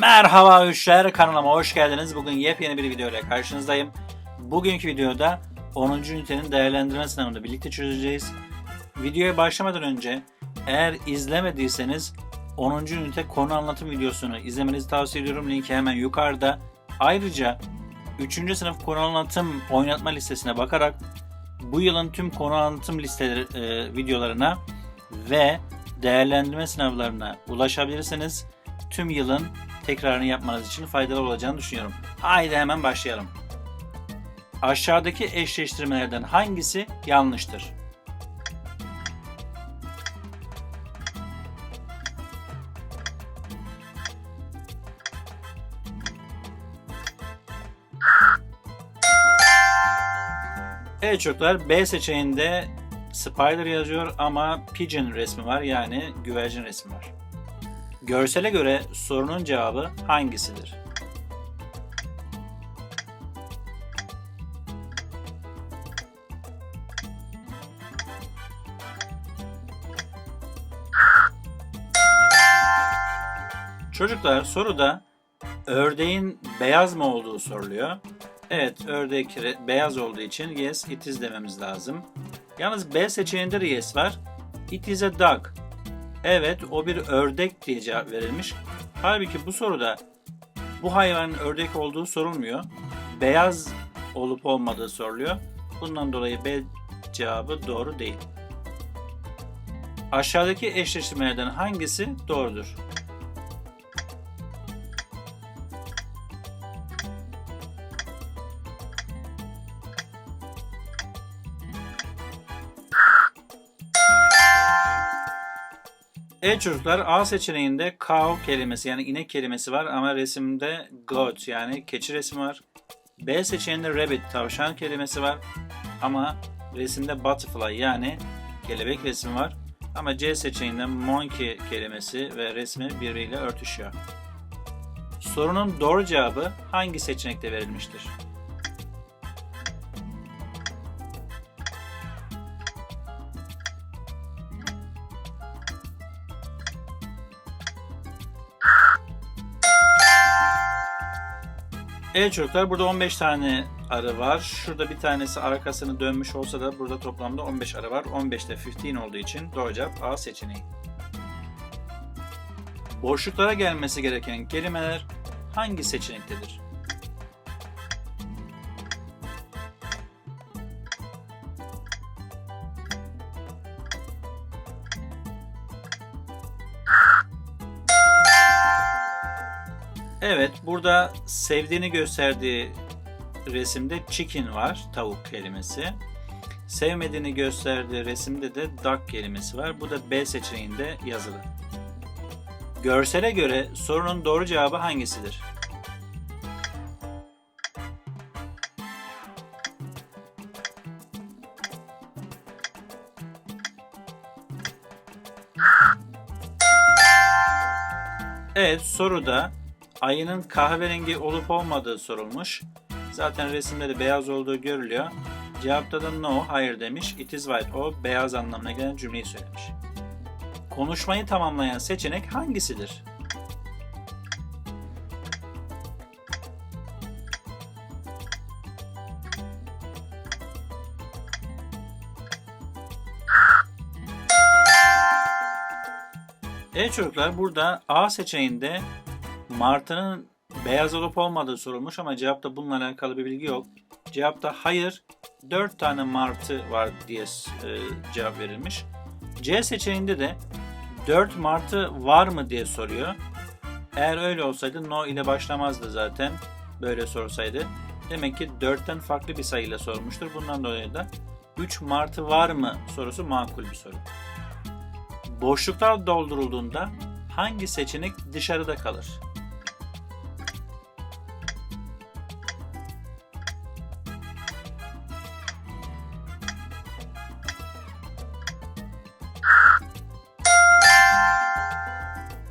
Merhaba üşler kanalıma hoş geldiniz. Bugün yepyeni bir video ile karşınızdayım. Bugünkü videoda 10. ünitenin değerlendirme sınavını birlikte çözeceğiz. Videoya başlamadan önce eğer izlemediyseniz 10. ünite konu anlatım videosunu izlemenizi tavsiye ediyorum. Linki hemen yukarıda. Ayrıca 3. sınıf konu anlatım oynatma listesine bakarak bu yılın tüm konu anlatım listeleri e, videolarına ve değerlendirme sınavlarına ulaşabilirsiniz. Tüm yılın tekrarını yapmanız için faydalı olacağını düşünüyorum. Haydi hemen başlayalım. Aşağıdaki eşleştirmelerden hangisi yanlıştır? Evet çocuklar B seçeneğinde Spider yazıyor ama Pigeon resmi var yani güvercin resmi var. Görsele göre sorunun cevabı hangisidir? Çocuklar soruda ördeğin beyaz mı olduğu soruluyor. Evet ördek beyaz olduğu için yes it is dememiz lazım. Yalnız B seçeneğinde de yes var. It is a dog. Evet o bir ördek diye cevap verilmiş. Halbuki bu soruda bu hayvanın ördek olduğu sorulmuyor. Beyaz olup olmadığı soruluyor. Bundan dolayı B cevabı doğru değil. Aşağıdaki eşleştirmelerden hangisi doğrudur? Evet çocuklar A seçeneğinde cow kelimesi yani inek kelimesi var ama resimde goat yani keçi resmi var. B seçeneğinde rabbit tavşan kelimesi var ama resimde butterfly yani kelebek resmi var. Ama C seçeneğinde monkey kelimesi ve resmi birbiriyle örtüşüyor. Sorunun doğru cevabı hangi seçenekte verilmiştir? Evet çocuklar burada 15 tane arı var. Şurada bir tanesi arkasını dönmüş olsa da burada toplamda 15 arı var. 15 de 15 olduğu için doğru cevap A seçeneği. Boşluklara gelmesi gereken kelimeler hangi seçenektedir? Burada sevdiğini gösterdiği resimde chicken var, tavuk kelimesi. Sevmediğini gösterdiği resimde de duck kelimesi var. Bu da B seçeneğinde yazılı. Görsele göre sorunun doğru cevabı hangisidir? Evet soruda ayının kahverengi olup olmadığı sorulmuş. Zaten resimde de beyaz olduğu görülüyor. Cevapta da no, hayır demiş. It is white, o beyaz anlamına gelen cümleyi söylemiş. Konuşmayı tamamlayan seçenek hangisidir? Evet çocuklar burada A seçeneğinde martının beyaz olup olmadığı sorulmuş ama cevapta bununla alakalı bir bilgi yok. Cevapta hayır 4 tane martı var diye e, cevap verilmiş. C seçeneğinde de 4 martı var mı diye soruyor. Eğer öyle olsaydı no ile başlamazdı zaten böyle sorsaydı. Demek ki 4'ten farklı bir sayıyla sormuştur. Bundan dolayı da 3 martı var mı sorusu makul bir soru. Boşluklar doldurulduğunda hangi seçenek dışarıda kalır?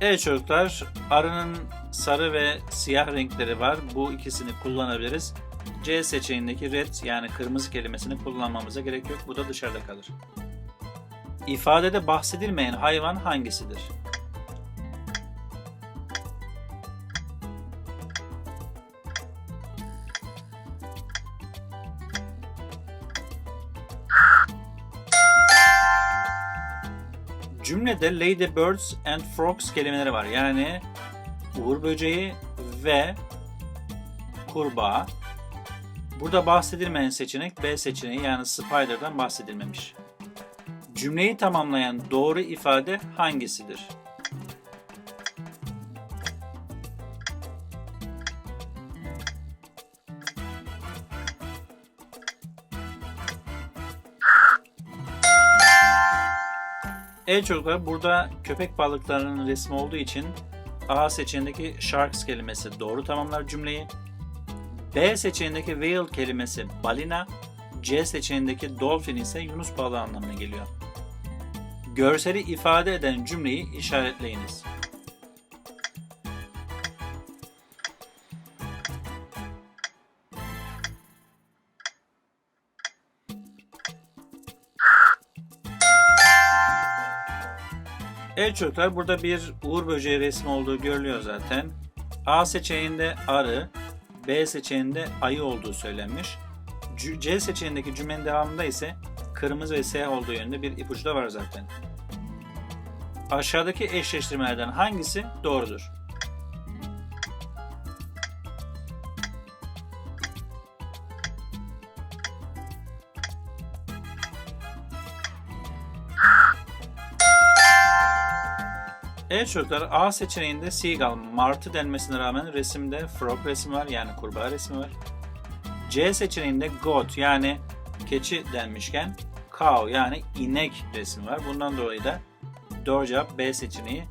Evet çocuklar, arının sarı ve siyah renkleri var. Bu ikisini kullanabiliriz. C seçeneğindeki red yani kırmızı kelimesini kullanmamıza gerek yok. Bu da dışarıda kalır. İfadede bahsedilmeyen hayvan hangisidir? Cümlede ladybirds and frogs kelimeleri var. Yani uğur böceği ve kurbağa. Burada bahsedilmeyen seçenek B seçeneği yani spider'dan bahsedilmemiş. Cümleyi tamamlayan doğru ifade hangisidir? Evet çocuklar burada köpek balıklarının resmi olduğu için A seçeneğindeki sharks kelimesi doğru tamamlar cümleyi. B seçeneğindeki whale kelimesi balina, C seçeneğindeki dolphin ise yunus balığı anlamına geliyor. Görseli ifade eden cümleyi işaretleyiniz. Evet çocuklar burada bir uğur böceği resmi olduğu görülüyor zaten. A seçeneğinde arı, B seçeneğinde ayı olduğu söylenmiş. C- seçeneğindeki cümlenin devamında ise kırmızı ve siyah olduğu yönünde bir ipucu da var zaten. Aşağıdaki eşleştirmelerden hangisi doğrudur? Evet çocuklar A seçeneğinde seagull martı denmesine rağmen resimde frog resmi var yani kurbağa resmi var. C seçeneğinde goat yani keçi denmişken cow yani inek resmi var. Bundan dolayı da doğru cevap B seçeneği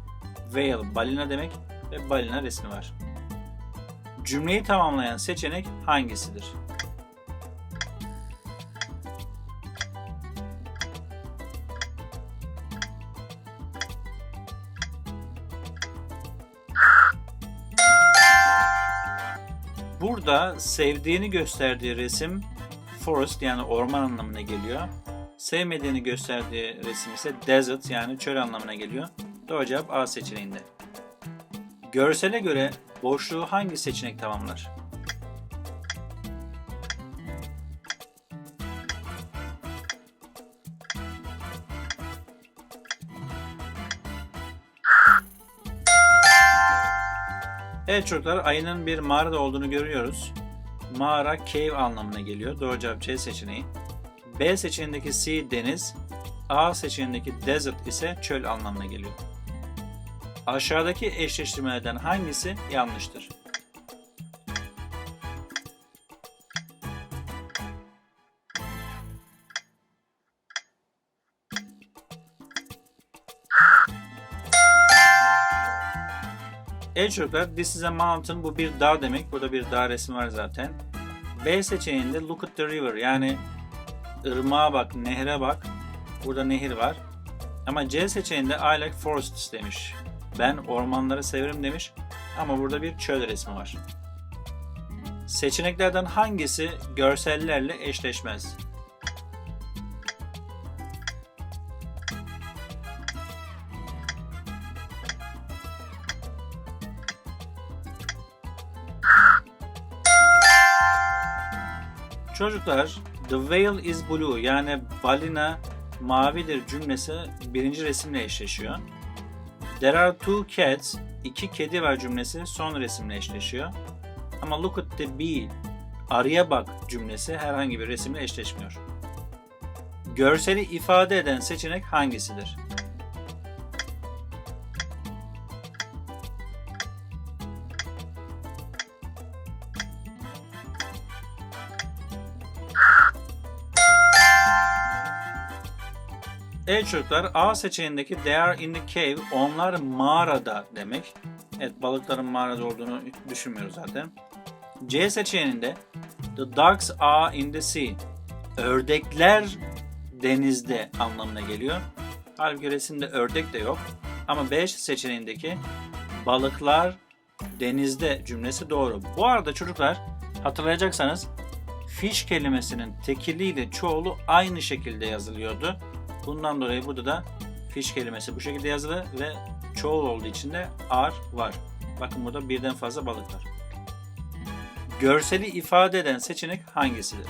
whale balina demek ve balina resmi var. Cümleyi tamamlayan seçenek hangisidir? Burada sevdiğini gösterdiği resim forest yani orman anlamına geliyor. Sevmediğini gösterdiği resim ise desert yani çöl anlamına geliyor. Doğru cevap A seçeneğinde. Görsele göre boşluğu hangi seçenek tamamlar? Evet çocuklar ayının bir mağarada olduğunu görüyoruz. Mağara cave anlamına geliyor. Doğru cevap C seçeneği. B seçeneğindeki sea deniz, A seçeneğindeki desert ise çöl anlamına geliyor. Aşağıdaki eşleştirmelerden hangisi yanlıştır? Çocuklar, this is a mountain. Bu bir dağ demek. Burada bir dağ resmi var zaten. B seçeneğinde look at the river. Yani ırmağa bak, nehre bak. Burada nehir var. Ama C seçeneğinde I like forests demiş. Ben ormanları severim demiş. Ama burada bir çöl resmi var. Seçeneklerden hangisi görsellerle eşleşmez? Çocuklar, the whale is blue yani balina mavidir cümlesi birinci resimle eşleşiyor. There are two cats, iki kedi var cümlesi son resimle eşleşiyor. Ama look at the bee, arıya bak cümlesi herhangi bir resimle eşleşmiyor. Görseli ifade eden seçenek hangisidir? Evet çocuklar A seçeneğindeki they are in the cave onlar mağarada demek. Evet balıkların mağarada olduğunu düşünmüyoruz zaten. C seçeneğinde the ducks are in the sea ördekler denizde anlamına geliyor. Halbuki resimde ördek de yok. Ama B seçeneğindeki balıklar denizde cümlesi doğru. Bu arada çocuklar hatırlayacaksanız fish kelimesinin tekiliyle çoğulu aynı şekilde yazılıyordu. Bundan dolayı burada da fish kelimesi bu şekilde yazılı ve çoğul olduğu için de ar var. Bakın burada birden fazla balık var. Görseli ifade eden seçenek hangisidir?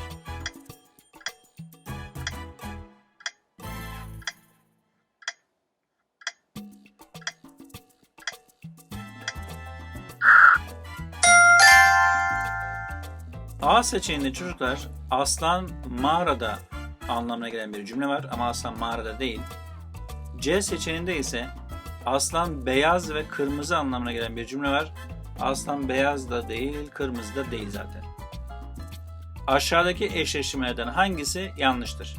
A seçeneğinde çocuklar aslan mağarada anlamına gelen bir cümle var ama aslan mağarada değil. C seçeneğinde ise aslan beyaz ve kırmızı anlamına gelen bir cümle var. Aslan beyaz da değil, kırmızı da değil zaten. Aşağıdaki eşleşmelerden hangisi yanlıştır?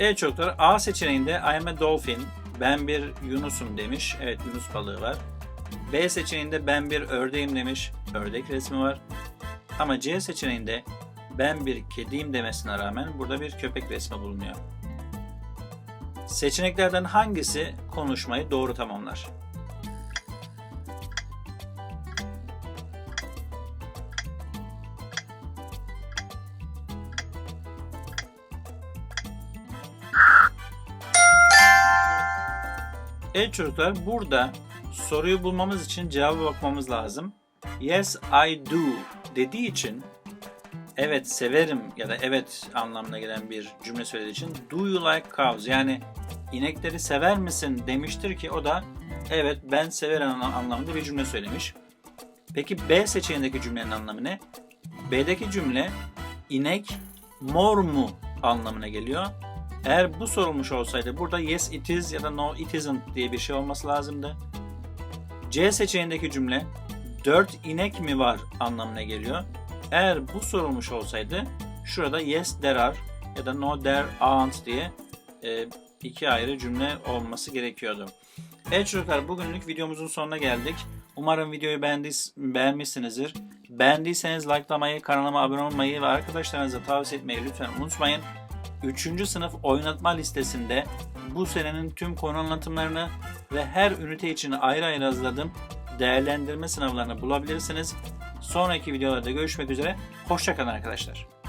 Evet çocuklar A seçeneğinde I am a dolphin. Ben bir yunusum demiş. Evet yunus balığı var. B seçeneğinde ben bir ördeğim demiş. Ördek resmi var. Ama C seçeneğinde ben bir kediyim demesine rağmen burada bir köpek resmi bulunuyor. Seçeneklerden hangisi konuşmayı doğru tamamlar? Evet çocuklar burada soruyu bulmamız için cevaba bakmamız lazım. Yes I do dediği için evet severim ya da evet anlamına gelen bir cümle söylediği için do you like cows yani inekleri sever misin demiştir ki o da evet ben severim anlamında bir cümle söylemiş. Peki B seçeneğindeki cümlenin anlamı ne? B'deki cümle inek mor mu anlamına geliyor. Eğer bu sorulmuş olsaydı burada yes it is ya da no it isn't diye bir şey olması lazımdı. C seçeneğindeki cümle 4 inek mi var anlamına geliyor. Eğer bu sorulmuş olsaydı şurada yes there are ya da no there aren't diye e, iki ayrı cümle olması gerekiyordu. Evet çocuklar bugünlük videomuzun sonuna geldik. Umarım videoyu beğendiys- beğenmişsinizdir. Beğendiyseniz likelamayı, kanalıma abone olmayı ve arkadaşlarınıza tavsiye etmeyi lütfen unutmayın. 3. sınıf oynatma listesinde bu senenin tüm konu anlatımlarını ve her ünite için ayrı ayrı hazırladığım değerlendirme sınavlarını bulabilirsiniz. Sonraki videolarda görüşmek üzere. Hoşçakalın arkadaşlar.